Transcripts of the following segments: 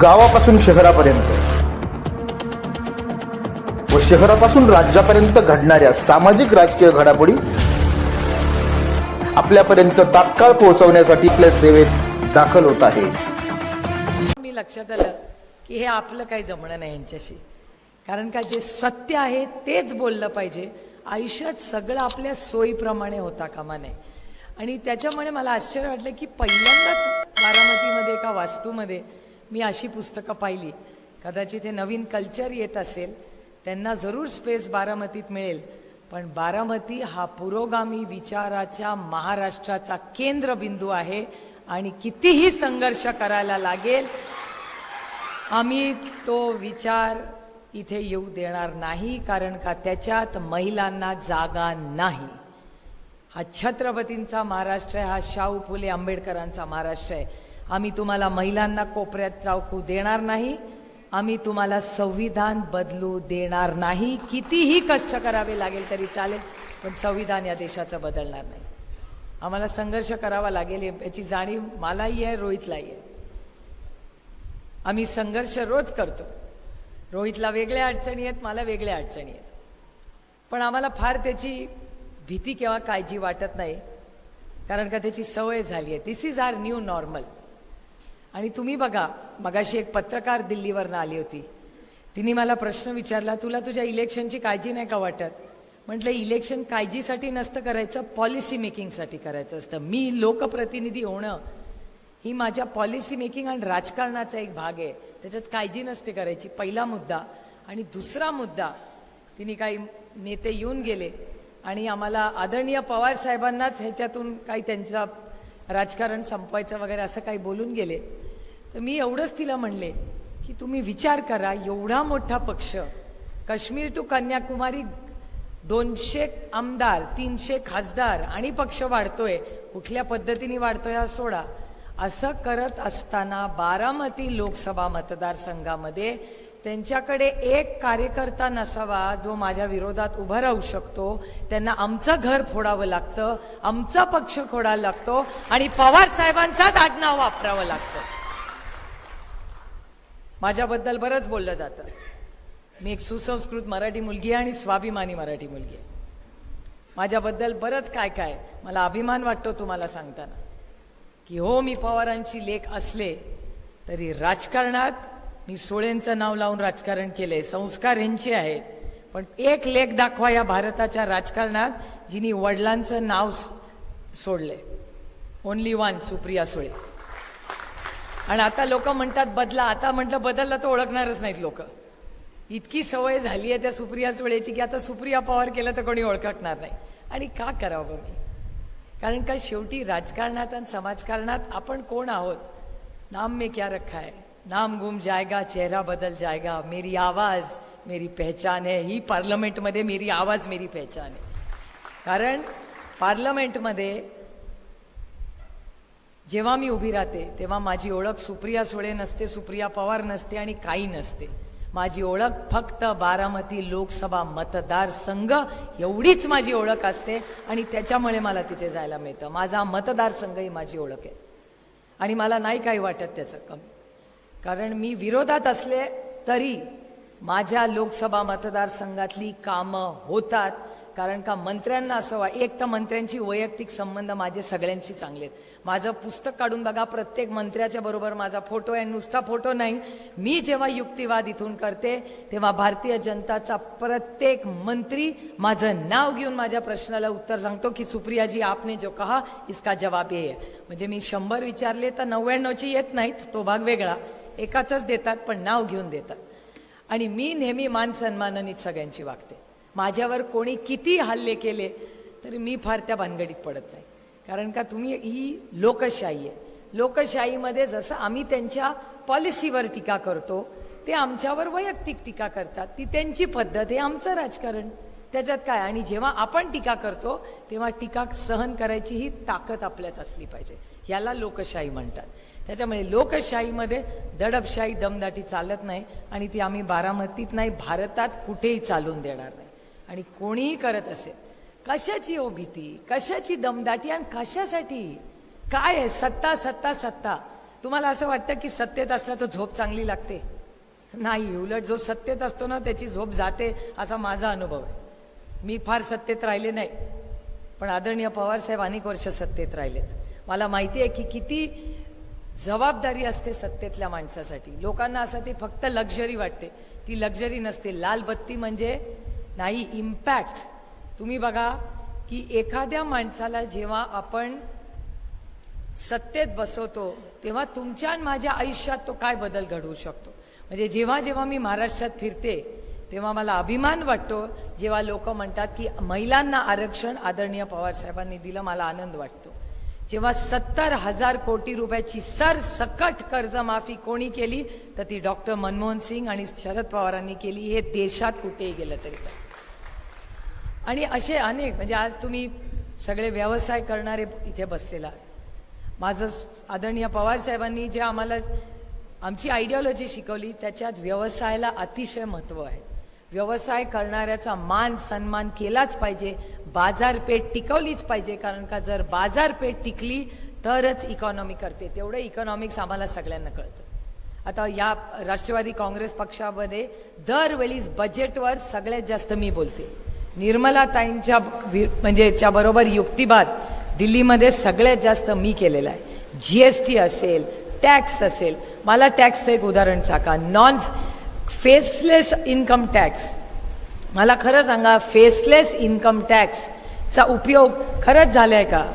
गावापासून शहरापर्यंत. व शहरापासून राज्यापर्यंत घडणाऱ्या सामाजिक राजकीय घडामोडी आपल्यापर्यंत तात्काळ पोहोचवण्यासाठी आपल्या सेवेत दाखल होत आहे. मी लक्षात आलं की हे आपलं काही जमणं नाही यांच्याशी. कारण का जे सत्य आहे तेच बोललं पाहिजे. आयुष्यात सगळं आपल्या सोयीप्रमाणे होता कामा नये. आणि त्याच्यामुळे मला आश्चर्य वाटलं की पहिल्यांदाच बारामतीमध्ये एका वास्तूमध्ये मी अशी पुस्तकं पाहिली. कदाचित हे नवीन कल्चर येत असेल त्यांना जरूर स्पेस बारामतीत मिळेल. पण बारामती हा पुरोगामी विचाराच्या महाराष्ट्राचा केंद्रबिंदू आहे आणि कितीही संघर्ष करायला लागेल आम्ही तो विचार इथे येऊ देणार नाही कारण का त्याच्यात महिलांना जागा नाही. हा छत्रपतींचा महाराष्ट्र आहे हा शाहू फुले आंबेडकरांचा महाराष्ट्र आहे. आम्ही तुम्हाला महिलांना कोपऱ्यात चावकू देणार नाही. आम्ही तुम्हाला संविधान बदलू देणार नाही. कितीही कष्ट करावे लागेल तरी चालेल पण संविधान या देशाचं बदलणार नाही. आम्हाला संघर्ष करावा लागेल याची जाणीव मलाही आहे रोहितलाही आहे. आम्ही संघर्ष रोज करतो. रोहितला वेगळ्या अडचणी आहेत मला वेगळ्या अडचणी आहेत. पण आम्हाला फार त्याची भीती किंवा काळजी वाटत नाही कारण का त्याची सवय झाली आहे. This is our new normal आणि तुम्ही बघा मगाशी एक पत्रकार दिल्लीवरनं आली होती. तिने मला प्रश्न विचारला तुला तुझ्या इलेक्शनची काळजी नाही का वाटत? म्हटलं इलेक्शन काळजीसाठी नसतं करायचं पॉलिसी मेकिंगसाठी करायचं असतं. मी लोकप्रतिनिधी होणं ही माझ्या पॉलिसी मेकिंग आणि राजकारणाचा एक भाग आहे. त्याच्यात काळजी नसते करायची पहिला मुद्दा. आणि दुसरा मुद्दा तिने काही नेते येऊन गेले आणि आम्हाला आदरणीय पवार साहेबांनाच ह्याच्यातून काही त्यांचा राजकारण संपवायचं वगैरे असं काही बोलून गेले. तर मी एवढंच तिला म्हणले की तुम्ही विचार करा एवढा मोठा पक्ष. काश्मीर टू कन्याकुमारी दोनशे आमदार तीनशे खासदार आणि पक्ष वाढतोय. कुठल्या पद्धतीने वाढतोय हा सोडा. असं करत असताना बारामती लोकसभा मतदारसंघामध्ये त्यांच्याकडे एक कार्यकर्ता नसावा जो माझ्या विरोधात उभा राहू शकतो. त्यांना आमचं घर फोडावं लागतं आमचा पक्ष फोडावा लागतो आणि पवार साहेबांचाच आडनाव वापरावं लागतं. माझ्याबद्दल बरंच बोललं जातं. मी एक सुसंस्कृत मराठी मुलगी आहे आणि स्वाभिमानी मराठी मुलगी आहे. माझ्याबद्दल बरंच काय काय मला अभिमान वाटतो तुम्हाला सांगताना. की हो मी पवारांची लेख असले तरी राजकारणात मी सोळेंचं नाव लावून राजकारण केलंय. संस्कार यांचे आहेत. पण एक लेख दाखवा या भारताच्या राजकारणात जिनी वडिलांचं नाव सोडलंय. Only one Supriya Sule. आणि आता लोक म्हणतात बदला. आता म्हटलं बदललं तर ओळखणारच नाहीत लोक. इतकी सवय झाली आहे त्या सुप्रिया सुळेची की आता सुप्रिया पवार केलं तर कोणी ओळखणार नाही. आणि का करावं मी कारण का शेवटी राजकारणात आणि समाजकारणात आपण कोण आहोत? नाम में क्या रखा है? नाम गुम जाएगा चेहरा बदल जाएगा. मेरी आवाज मेरी पहचान है. ही पार्लमेंटमध्ये मेरी आवाज मेरी पहचान आहे कारण पार्लमेंटमध्ये जेव्हा मी उभी राहते तेव्हा माझी ओळख सुप्रिया सुळे नसते सुप्रिया पवार नसते आणि काही नसते. माझी ओळख फक्त बारामती लोकसभा मतदारसंघ एवढीच माझी ओळख असते आणि त्याच्यामुळे मला तिथे जायला मिळतं. माझा मतदारसंघ ही माझी ओळख आहे. आणि मला नाही काही वाटत त्याचं कमी. कारण मी विरोधात असले तरी माझ्या लोकसभा मतदारसंघातली कामं होतात. कारण का मंत्र्यांना असं वा एक तर मंत्र्यांची वैयक्तिक संबंध माझे सगळ्यांशी चांगले आहेत. माझं पुस्तक काढून बघा प्रत्येक मंत्र्याच्या बरोबर माझा फोटो आहे नुसता फोटो नाही. मी जेव्हा युक्तिवाद इथून करते तेव्हा भारतीय जनताचा प्रत्येक मंत्री माझं नाव घेऊन माझ्या प्रश्नाला उत्तर सांगतो की सुप्रियाजी आपने जो कहा इसका जवाब हे. आहे म्हणजे मी शंभर विचारले तर नव्याण्णवची येत नाहीत तो भाग वेगळा. एकाच देतात पण नाव घेऊन देतात. आणि मी नेहमी मान सन्मानाने सगळ्यांची वागते. माझ्यावर कोणी किती हल्ले केले तरी मी फार त्या भानगडीत पडत नाही. कारण का तुम्ही ही लोकशाही आहे. लोकशाहीमध्ये जसं आम्ही त्यांच्या पॉलिसीवर टीका करतो ते आमच्यावर वैयक्तिक टीका करतात. ती त्यांची पद्धत आहे आमचं राजकारण. त्याच्यात काय? आणि जेव्हा आपण टीका करतो तेव्हा टीका सहन करायची ही ताकद आपल्यात असली पाहिजे. याला लोकशाही म्हणतात. त्याच्यामुळे लोकशाहीमध्ये दडपशाही दमदाटी चालत नाही. आणि ती आम्ही बारामतीत नाही भारतात कुठेही चालून देणार नाही. आणि कोणीही करत असेल कशाची ओ भीती कशाची दमदाटी आणि कशासाठी? काय आहे? सत्ता सत्ता सत्ता. तुम्हाला असं वाटतं की सत्तेत असला तर झोप चांगली लागते? नाही उलट जो सत्तेत असतो ना त्याची झोप जाते असा माझा अनुभव आहे. मी फार सत्तेत राहिले नाही पण आदरणीय पवारसाहेब अनेक वर्ष सत्तेत राहिलेत. मला माहिती आहे की किती जबाबदारी असते सत्तेतल्या माणसासाठी. लोकांना असं ते फक्त लक्झरी वाटते. ती लक्झरी नसते. लाल बत्ती म्हणजे नाही इम्पॅक्ट तुम्ही बघा की एखाद्या माणसाला जेव्हा आपण सत्तेत बसवतो तेव्हा तुमच्या आणि माझ्या आयुष्यात तो काय बदल घडवू शकतो? म्हणजे जेव्हा जेव्हा मी महाराष्ट्रात फिरते तेव्हा मला अभिमान वाटतो. जेव्हा लोक म्हणतात की महिलांना आरक्षण आदरणीय पवार साहेबांनी दिलं मला आनंद वाटतो. जेव्हा सत्तर हजार कोटी रुपयाची सरसकट कर्जमाफी कोणी केली तर ती डॉक्टर मनमोहन सिंग आणि शरद पवारांनी केली. हे देशात कुठेही गेलं तरी आणि असे अनेक म्हणजे आज तुम्ही सगळे व्यवसाय करणारे इथे बसलेला. माझं आदरणीय पवार साहेबांनी जे आम्हाला आमची आयडिओलॉजी शिकवली त्याच्यात व्यवसायाला अतिशय महत्त्व आहे. व्यवसाय करणाऱ्याचा मान सन्मान केलाच पाहिजे बाजारपेठ टिकवलीच पाहिजे कारण का जर बाजारपेठ टिकली तरच इकॉनॉमी करते. तेवढं इकॉनॉमिक्स आम्हाला सगळ्यांना कळतं. आता या राष्ट्रवादी काँग्रेस पक्षामध्ये दरवेळीच बजेटवर सगळ्यात जास्त मी बोलते. निर्मलाताईंच्या वि- म्हणजे याच्याबरोबर युक्तिवाद दिल्लीमध्ये सगळ्यात जास्त मी केलेला आहे. जी एस टी असेल टॅक्स असेल. मला टॅक्सचं एक उदाहरण सांगा. नॉन फेसलेस इन्कम टॅक्स मला खरं सांगा फेसलेस इन्कम टॅक्सचा उपयोग खरंच झालाय का?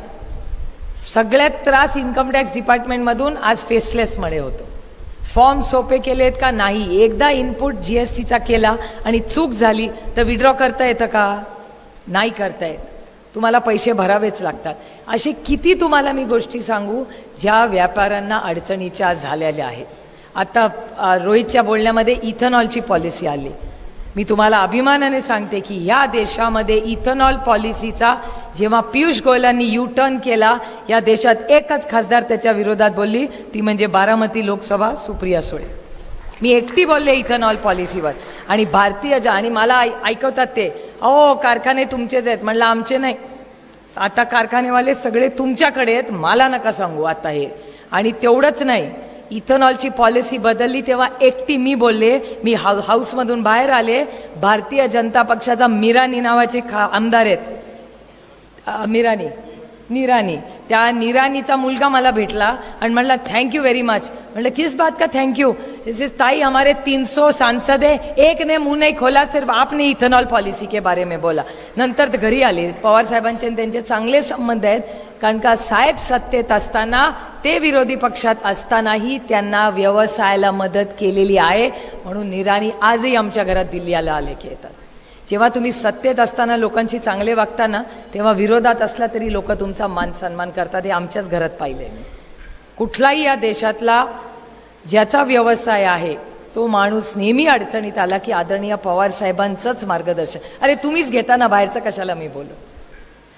सगळ्यात त्रास इन्कम टॅक्स डिपार्टमेंटमधून आज फेसलेसमध्ये होतो. फॉर्म सोपे केले आहेत का? नाही. एकदा इनपुट जी एस टीचा केला आणि चूक झाली तर विड्रॉ करता येतं का? नाही करता येत. तुम्हाला पैसे भरावेच लागतात. असे किती तुम्हाला मी गोष्टी सांगू ज्या व्यापाऱ्यांना अडचणीच्या झालेल्या आहेत. आता रोहितच्या बोलण्यामध्ये इथेनॉलची पॉलिसी आली. मी तुम्हाला अभिमानाने सांगते की ह्या देशामध्ये इथेनॉल पॉलिसीचा जेव्हा पियुष गोयलांनी यू टर्न केला या देशात एकच खासदार त्याच्या विरोधात बोलली ती म्हणजे बारामती लोकसभा सुप्रिया सुळे. मी एकटी बोलले इथेनॉल पॉलिसीवर आणि भारतीय ज्या आणि मला ऐ- ऐकवतात ते अहो कारखाने तुमचेच आहेत. म्हणलं आमचे नाही. आता कारखानेवाले सगळे तुमच्याकडे आहेत मला नका सांगू आता हे. आणि तेवढंच नाही इथेनॉलची पॉलिसी बदलली तेव्हा एकटी मी बोलले मी हाऊ हाऊसमधून बाहेर आले. भारतीय जनता पक्षाचा मिरानी नावाचे खा आमदार आहेत. मिरानी. निरानी. त्या निरानीचा मुलगा मला भेटला आणि म्हणला थँक्यू व्हेरी मच म्हणलं किस बात का थँक्यू इस इज ताई हमारे 300 सांसद आहे एक ने मुंह नाही खोला सिर्फ आपने इथेनॉल पॉलिसी के बारे में बोला. नंतर घरी आले. पवार साहेबांचे आणि त्यांचे चांगले संबंध आहेत. कारण का साहेब सत्तेत असताना ते विरोधी पक्षात असतानाही त्यांना व्यवसायाला मदत केलेली आहे. म्हणून निराणी आजही आमच्या घरात दिल्लीला आले की येतात. जेव्हा तुम्ही सत्तेत असताना लोकांशी चांगले वागता ना तेव्हा विरोधात असला तरी लोक तुमचा मान सन्मान करतात. हे आमच्याच घरात पाहिले मी. कुठलाही या देशातला ज्याचा व्यवसाय आहे तो माणूस नेहमी अडचणीत आला की आदरणीय पवार साहेबांचंच मार्गदर्शन. अरे तुम्हीच घेताना बाहेरचं कशाला मी बोलू?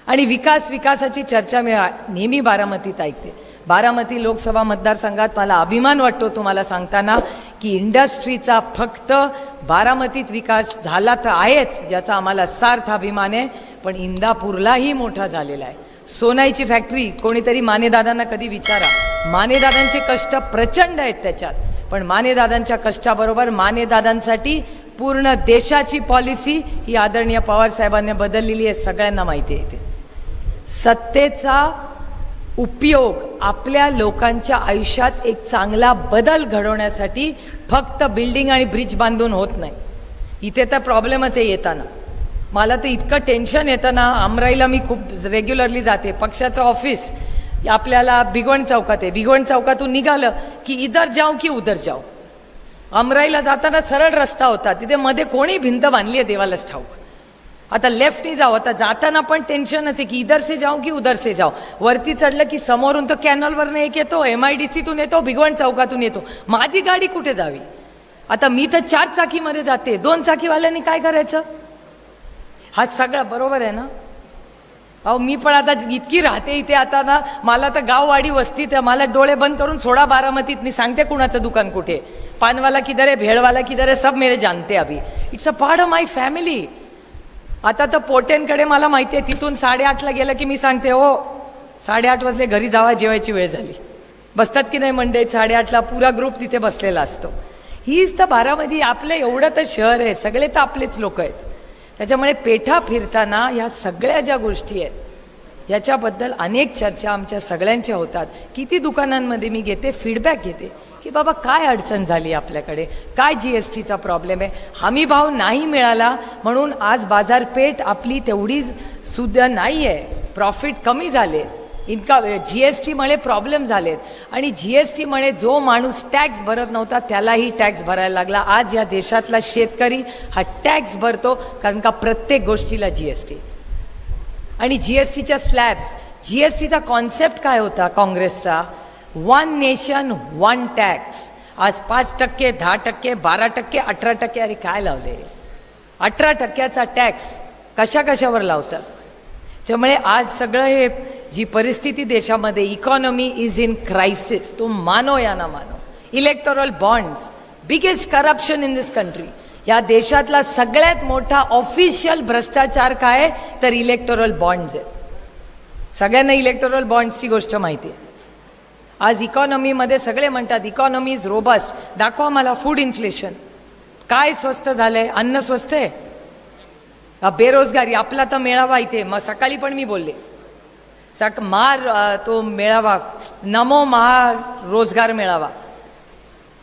आणि विकास विकासाची चर्चा मी नेहमी बारामतीत ऐकते. बारामती लोकसभा मतदारसंघात मला अभिमान वाटतो तुम्हाला सांगताना. की इंडस्ट्रीचा फक्त बारामतीत विकास झाला तर आहेच ज्याचा आम्हाला सार्थ अभिमान आहे पण इंदापूरलाही मोठा झालेला आहे. सोनाईची फॅक्टरी कोणीतरी मानेदादांना कधी विचारा. मानेदादांचे कष्ट प्रचंड आहेत त्याच्यात. पण मानेदादांच्या कष्टाबरोबर मानेदादांसाठी पूर्ण देशाची पॉलिसी ही आदरणीय पवारसाहेबांनी बदललेली आहे सगळ्यांना माहिती आहे ते. सत्तेचा उपयोग आपल्या लोकांच्या आयुष्यात एक चांगला बदल घडवण्यासाठी फक्त बिल्डिंग आणि ब्रिज बांधून होत नाही. इथे तर प्रॉब्लेमच आहे येताना. मला तर इतकं टेन्शन येतं ना आमराईला मी खूप रेग्युलरली जाते. पक्षाचं ऑफिस आपल्याला भिगवण चौकात आहे. भिगवण चौकातून निघालं की इधर जाऊ की उधर जाऊ. अमराईला जाताना सरळ रस्ता होता. तिथे मध्ये कोणी भिंत बांधली आहे देवालाच ठाऊक. आता लेफ्टनी जाऊ. आता जाताना पण टेन्शनच आहे की इधर से जाऊ की उधर से जाऊ. वरती चढलं की समोरून तो कॅनलवरनं एक येतो एम आय डी सीतून येतो भिगवण चौकातून येतो. माझी गाडी कुठे जावी? आता मी तर चार चाकीमध्ये जाते. दोन चाकीवाल्यांनी काय करायचं? हा सगळा बरोबर आहे ना? अहो मी पण आता इतकी राहते इथे आता ना मला तर गाववाडी वस्तीत आहे. मला डोळे बंद करून सोडा बारामतीत. मी सांगते कुणाचं दुकान कुठे. पानवाला किधर आहे भेळवाला किधर आहे सब मेरे जानते अभी. It's a part of my family आता तर पोटेंकडे मला माहिती आहे तिथून साडेआठला गेलं की मी सांगते हो साडेआठ वाजले घरी जावा जेवायची वेळ झाली. बसतात की नाही मंडईत साडेआठला पुरा ग्रुप तिथे बसलेला असतो. हीच तर बारामती आपलं एवढं तर शहर आहे सगळे तर आपलेच लोक आहेत. त्याच्यामुळे पेठा फिरताना ह्या सगळ्या ज्या गोष्टी आहेत याच्याबद्दल अनेक चर्चा आमच्या सगळ्यांच्या होतात. किती दुकानांमध्ये मी घेते फीडबॅक घेते. की बाबा काय अडचण झाली आपल्याकडे? काय जी एस टीचा प्रॉब्लेम आहे? हमी भाव नाही मिळाला म्हणून आज बाजारपेठ आपली तेवढी सुद्धा नाही आहे प्रॉफिट कमी झाले. इनका जी एस टीमुळे प्रॉब्लेम झालेत. आणि जी एस टीमुळे जो माणूस टॅक्स भरत नव्हता त्यालाही टॅक्स भरायला लागला. आज या देशातला शेतकरी हा टॅक्स भरतो कारण का प्रत्येक गोष्टीला जी एस टी आणि जी एस टीच्या स्लॅब्स जी एस टीचा कॉन्सेप्ट काय होता काँग्रेसचा? वन नेशन वन टॅक्स आज पाच टक्के दहा टक्के बारा टक्के अठरा टक्के अरे काय लावले? अठरा टक्क्याचा टॅक्स कशा कशावर लावतात? त्यामुळे आज सगळं हे जी परिस्थिती देशामध्ये इकॉनॉमी इज इन क्रायसिस तो मानो या ना मानो. Electoral bonds biggest corruption in this country या देशातला सगळ्यात मोठा ऑफिशियल भ्रष्टाचार काय? आहे? तर इलेक्टोरल बॉन्ड्स आहेत. सगळ्यांना इलेक्टोरल बॉन्ड्सची गोष्ट माहिती आहे. आज इकॉनॉमीमध्ये सगळे म्हणतात इकॉनॉमी इज रोबस्ट दाखवा मला फूड इन्फ्लेशन काय स्वस्त झालंय? अन्न स्वस्त आहे? बेरोजगारी आपला तर मेळावा इथे. मग सकाळी पण मी बोलले. सक मार तो मेळावा. नमो महा रोजगार मेळावा.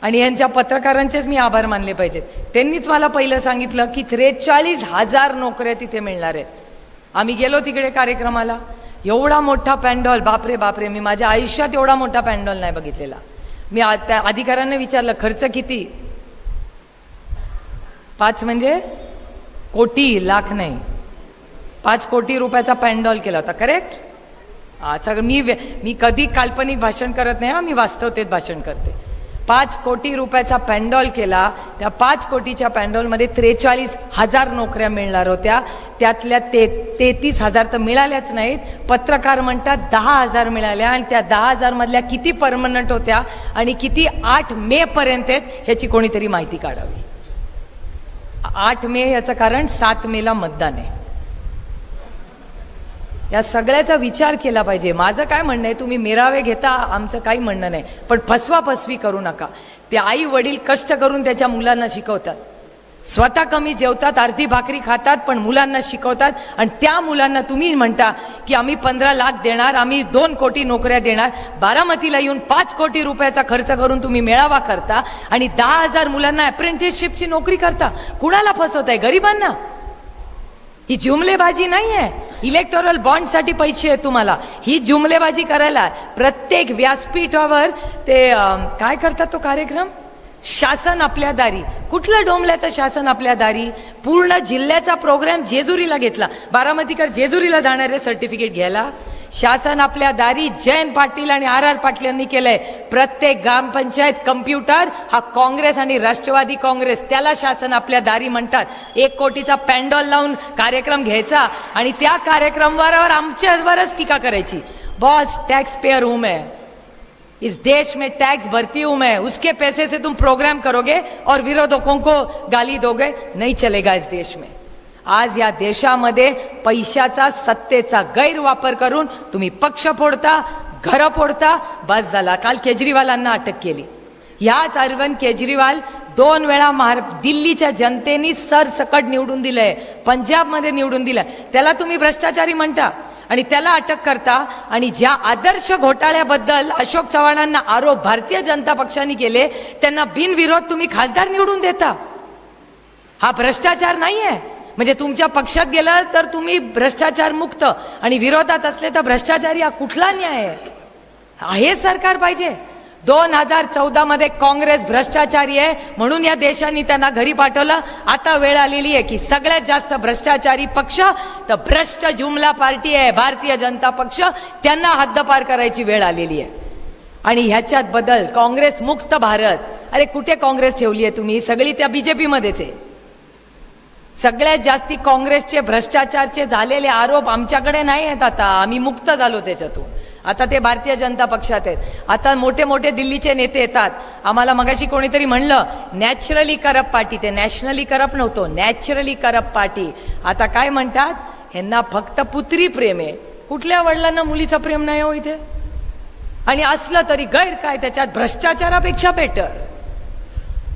आणि यांच्या पत्रकारांचेच मी आभार मानले पाहिजेत. त्यांनीच मला पहिलं सांगितलं की त्रेचाळीस हजार नोकऱ्या तिथे मिळणार आहेत. आम्ही गेलो तिकडे कार्यक्रमाला. एवढा मोठा पॅन्डॉल बापरे बापरे मी माझ्या आयुष्यात एवढा मोठा पॅन्डॉल नाही बघितलेला. मी आ- त्या अधिकाऱ्यांना विचारलं खर्च किती? पाच म्हणजे कोटी लाख नाही. पाच कोटी रुपयाचा पॅन्डॉल केला होता करेक्ट सगळं मी मी कधी काल्पनिक भाषण करत नाही हा मी वास्तवतेत भाषण करते. पाच कोटी रुपयाचा पॅन्डॉल केला. त्या पाच कोटीच्या पॅन्डॉलमध्ये त्रेचाळीस हजार नोकऱ्या मिळणार होत्या. त्यातल्या ते तेहतीस हजार तर मिळाल्याच नाहीत. पत्रकार म्हणतात दहा हजार मिळाल्या आणि त्या दहा हजारमधल्या किती परमनंट होत्या आणि किती आठ मेपर्यंत आहेत ह्याची कोणीतरी माहिती काढावी. आठ मे याचं कारण सात मेला मतदान आहे. या सगळ्याचा विचार केला पाहिजे. माझं काय म्हणणं आहे तुम्ही मेरावे घेता आमचं काही म्हणणं नाही. पण फसवा फसवी करू नका. ते आई वडील कष्ट करून त्याच्या मुलांना शिकवतात. स्वतः कमी जेवतात अर्धी भाकरी खातात पण मुलांना शिकवतात. आणि त्या मुलांना तुम्ही म्हणता की आम्ही पंधरा लाख देणार आम्ही दोन कोटी नोकऱ्या देणार. बारामतीला येऊन पाच कोटी रुपयाचा खर्च करून तुम्ही मेळावा करता आणि दहा हजार मुलांना अप्रेंटिसशिपची नोकरी करता. कुणाला फसवत आहे गरिबांना. ही जुमलेबाजी नाही आहे इलेक्टोरल बॉन्डसाठी पैसे आहेत तुम्हाला. ही जुमलेबाजी करायला प्रत्येक व्यासपीठावर ते काय करतात तो कार्यक्रम? शासन आपल्या दारी. कुठलं डोंबल्याचं शासन आपल्या दारी? पूर्ण जिल्ह्याचा प्रोग्राम जेजुरीला घेतला. बारामतीकर जेजुरीला जाणारे सर्टिफिकेट घ्यायला. शासन आपल्या दारी जयंत पाटील आणि आर आर पाटील यांनी केलंय. प्रत्येक ग्रामपंचायत कम्प्युटर हा काँग्रेस आणि राष्ट्रवादी काँग्रेस त्याला शासन आपल्या दारी म्हणतात. एक कोटीचा पॅन्डॉल लावून कार्यक्रम घ्यायचा आणि त्या कार्यक्रमावर आमच्यावरच टीका करायची. बॉस टॅक्स पेयर हूं मैं इस देश में टैक्स भरती हूं मैं उसके पैसे से तुम प्रोग्राम करोगे और विरोधकों को गाली दोगे. नहीं चलेगा इस देश में. आज या देशामध्ये पैशाचा सत्तेचा गैरवापर करून तुम्ही पक्ष फोडता घरं फोडता. बस झाला. काल केजरीवालांना अटक केली. ह्याच अरविंद केजरीवाल दोन वेळा महार दिल्लीच्या जनतेने सरसकट निवडून दिलंय. पंजाबमध्ये निवडून दिलंय त्याला तुम्ही भ्रष्टाचारी म्हणता आणि त्याला अटक करता आणि ज्या आदर्श घोटाळ्याबद्दल अशोक चव्हाणांना आरोप भारतीय जनता पक्षाने केले त्यांना बिनविरोध तुम्ही खासदार निवडून देता. हा भ्रष्टाचार नाही आहे म्हणजे तुमच्या पक्षात गेलं तर तुम्ही भ्रष्टाचार मुक्त आणि विरोधात असले तर भ्रष्टाचारी हा कुठला न्याय आहे? सरकार पाहिजे. दोन हजार चौदा मध्ये काँग्रेस भ्रष्टाचारी आहे म्हणून या देशाने त्यांना घरी पाठवलं. आता वेळ आलेली आहे की सगळ्यात जास्त भ्रष्टाचारी पक्ष तर भ्रष्ट जुमला पार्टी आहे भारतीय जनता पक्ष त्यांना हद्दपार करायची वेळ आलेली आहे. आणि ह्याच्यात बदल काँग्रेस मुक्त भारत. अरे कुठे काँग्रेस ठेवली आहे तुम्ही? सगळी त्या बीजेपीमध्येच आहे. सगळ्यात जास्ती काँग्रेसचे भ्रष्टाचारचे झालेले आरोप आमच्याकडे नाही आहेत आता. आम्ही मुक्त झालो त्याच्यातून. आता ते भारतीय जनता पक्षात आहेत. आता मोठे मोठे दिल्लीचे नेते येतात. आम्हाला मगाशी कोणीतरी म्हणलं नॅचरली करप पार्टी ते नॅशनली करप नव्हतो. नॅचरली करप पार्टी आता काय म्हणतात? ह्यांना फक्त पुत्री प्रेम आहे. कुठल्या वडिलांना मुलीचं प्रेम नाही हो इथे? आणि असलं तरी गैर काय त्याच्यात भ्रष्टाचारापेक्षा बेटर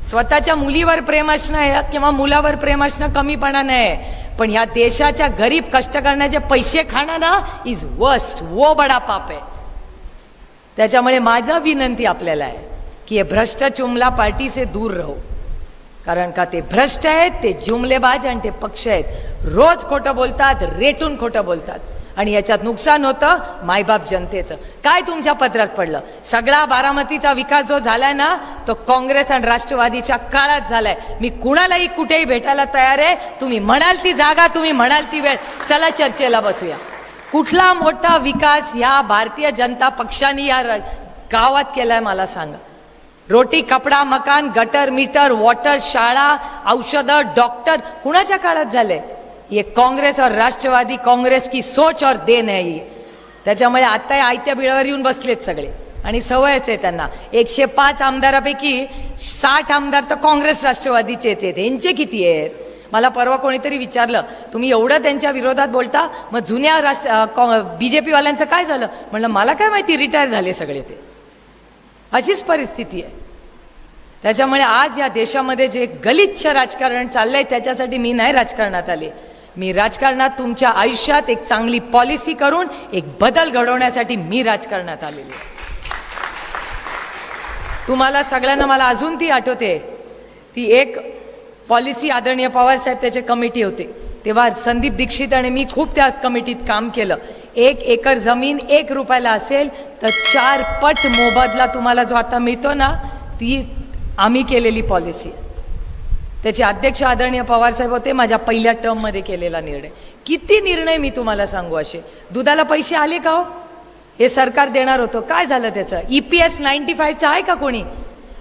स्वतःच्या मुलीवर प्रेम असणं किंवा मुलावर प्रेम असणं कमीपणा नाही. पण ह्या देशाच्या गरीब कष्ट करण्याचे पैसे खाणं ना इज वर्स्ट वो बडा पाप आहे. त्याच्यामुळे माझा विनंती आपल्याला आहे की हे भ्रष्ट चुमला पार्टी से दूर राहू. कारण का ते भ्रष्ट आहेत ते जुमलेबाज आणि ते पक्ष आहेत. रोज खोटं बोलतात रेटून खोटं बोलतात. आणि याच्यात नुकसान होतं मायबाप जनतेचं. काय तुमच्या पत्रात पडलं? सगळा बारामतीचा विकास जो झालाय ना तो काँग्रेस आणि राष्ट्रवादीच्या काळात झालाय. मी कुणालाही कुठेही भेटायला तयार आहे. तुम्ही म्हणाल ती जागा तुम्ही म्हणाल ती वेळ. चला चर्चेला बसूया. कुठला मोठा विकास या भारतीय जनता पक्षाने या र- गावात केलाय मला सांगा. रोटी कपडा मकान गटर मीटर वॉटर शाळा औषधं डॉक्टर कुणाच्या काळात झाले? ये काँग्रेस और राष्ट्रवादी काँग्रेस की सोच और देन आहे ही त्याच्यामुळे आता आयत्या बिळावर येऊन बसलेत सगळे. आणि सवयच आहे त्यांना. एकशे पाच आमदारापैकी साठ आमदार तर काँग्रेस राष्ट्रवादीचेच आहेत. यांचे किती आहेत? मला परवा कोणीतरी विचारलं तुम्ही एवढं त्यांच्या विरोधात बोलता मग जुन्या राष्ट्र बी जे पीवाल्यांचं काय झालं? म्हणलं मला काय माहिती रिटायर झाले सगळे ते. अशीच परिस्थिती आहे. त्याच्यामुळे आज या देशामध्ये जे गलिच्छ राजकारण चाललंय त्याच्यासाठी मी नाही राजकारणात आले. मी राजकारणात तुमच्या आयुष्यात एक चांगली पॉलिसी करून एक बदल घडवण्यासाठी मी राजकारणात आलेली आहे. तुम्हाला सगळ्यांना मला अजून ती आठवते. ती एक पॉलिसी आदरणीय पवारसाहेब त्याचे कमिटी होते. तेव्हा संदीप दीक्षित आणि मी खूप त्या कमिटीत काम केलं. एक एकर जमीन एक रुपयाला असेल तर चार पट मोबदला तुम्हाला जो आता मिळतो ना ती आम्ही केलेली पॉलिसी त्याचे अध्यक्ष आदरणीय पवार साहेब होते माझ्या पहिल्या टर्ममध्ये केलेला निर्णय. किती निर्णय मी तुम्हाला सांगू असे? दुधाला पैसे आले का हो? हे सरकार देणार होतं. काय झालं त्याचं? ई पी एस नाईन्टी फायचं आहे का कोणी?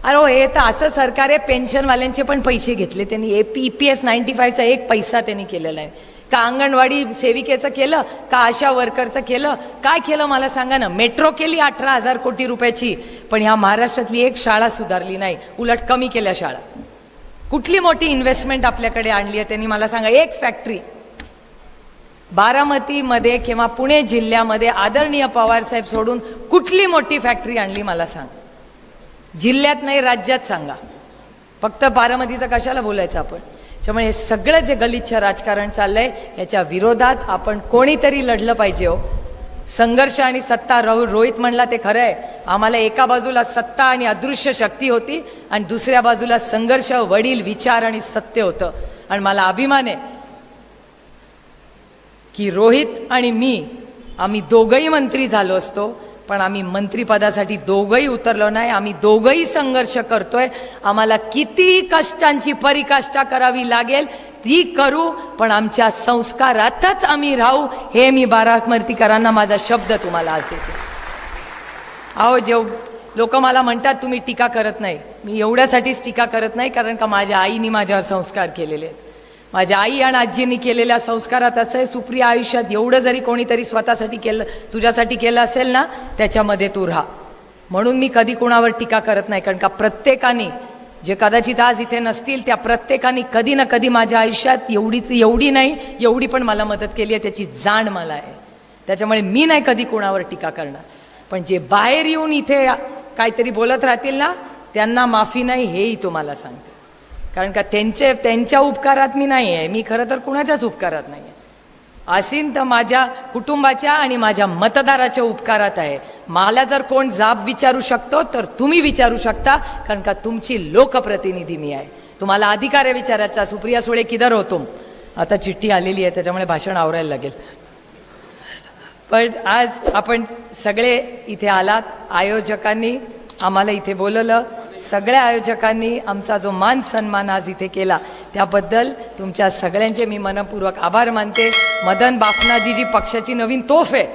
अरे हो हे तर असं सरकार आहे पेन्शनवाल्यांचे पण पैसे घेतले त्यांनी. A P E P S ninety फायचा एक पैसा त्यांनी केलेला आहे. का अंगणवाडी सेविकेचं केलं? का आशा वर्करचं केलं? काय केलं मला सांगा ना? मेट्रो केली अठरा हजार कोटी रुपयाची पण ह्या महाराष्ट्रातली एक शाळा सुधारली नाही. उलट कमी केल्या शाळा. कुठली मोठी इन्व्हेस्टमेंट आपल्याकडे आणली आहे त्यांनी मला सांगा. एक फॅक्टरी बारामतीमध्ये किंवा पुणे जिल्ह्यामध्ये आदरणीय पवार साहेब सोडून कुठली मोठी फॅक्टरी आणली मला सांग. जिल्ह्यात नाही राज्यात सांगा. फक्त बारामतीचं कशाला बोलायचं आपण? त्यामुळे हे सगळं जे गलिच्छ राजकारण चाललंय याच्या विरोधात आपण कोणीतरी लढलं पाहिजे हो. संघर्ष आणि सत्ता रो रोहित म्हणला ते खरं आहे. आम्हाला एका बाजूला सत्ता आणि अदृश्य शक्ती होती आणि दुसऱ्या बाजूला संघर्ष वडील विचार आणि सत्य होतं. आणि मला अभिमान आहे की रोहित आणि मी आम्ही दोघंही मंत्री झालो असतो पण आम्ही मंत्रीपदासाठी दोघंही उतरलो नाही. आम्ही दोघंही संघर्ष करतोय. आम्हाला किती कष्टांची परिकाष्ठा करावी लागेल ती करू पण आमच्या संस्कारातच आम्ही राहू हे मी बारामतीकरांना माझा शब्द तुम्हाला आज देते. अहो जेव. लोक मला म्हणतात तुम्ही टीका करत नाही. मी एवढ्यासाठीच टीका करत नाही कारण का माझ्या आईने माझ्यावर संस्कार केलेले आहेत. माझ्या आई आणि आजींनी केलेल्या संस्कारात असं आहे सुप्रिया आयुष्यात एवढं जरी कोणीतरी स्वतःसाठी केलं तुझ्यासाठी केलं असेल ना त्याच्यामध्ये तू राहा. म्हणून मी कधी कुणावर टीका करत नाही कारण का प्रत्येकाने जे कदाचित आज इथे नसतील त्या प्रत्येकाने कधी ना कधी माझ्या आयुष्यात एवढीच एवढी नाही एवढी पण मला मदत केली आहे त्याची जाण मला आहे. त्याच्यामुळे मी नाही कधी कुणावर टीका करणार. पण जे बाहेर येऊन इथे काहीतरी बोलत राहतील ना त्यांना माफी नाही हेही तुम्हाला सांगते. कारण का त्यांचे त्यांच्या उपकारात मी नाही आहे. मी खरं तर कुणाच्याच उपकारात नाही आहे. असीन तर माझ्या कुटुंबाच्या आणि माझ्या मतदाराच्या उपकारात आहे. मला जर कोण जाब विचारू शकतो तर तुम्ही विचारू शकता कारण का तुमची लोकप्रतिनिधी मी आहे. तुम्हाला अधिकार आहे विचारायचा. सुप्रिया सुळे किधर होतो आता चिठ्ठी आलेली आहे त्याच्यामुळे भाषण आवरायला लागेल. पण आज आपण सगळे इथे आलात. आयोजकांनी आम्हाला इथे बोलवलं. सगळ्या आयोजकांनी आमचा जो मान सन्मान आज इथे केला त्याबद्दल तुमच्या सगळ्यांचे मी मनपूर्वक आभार मानते. मदन बाफनाजी जी पक्षाची नवीन तोफ आहे.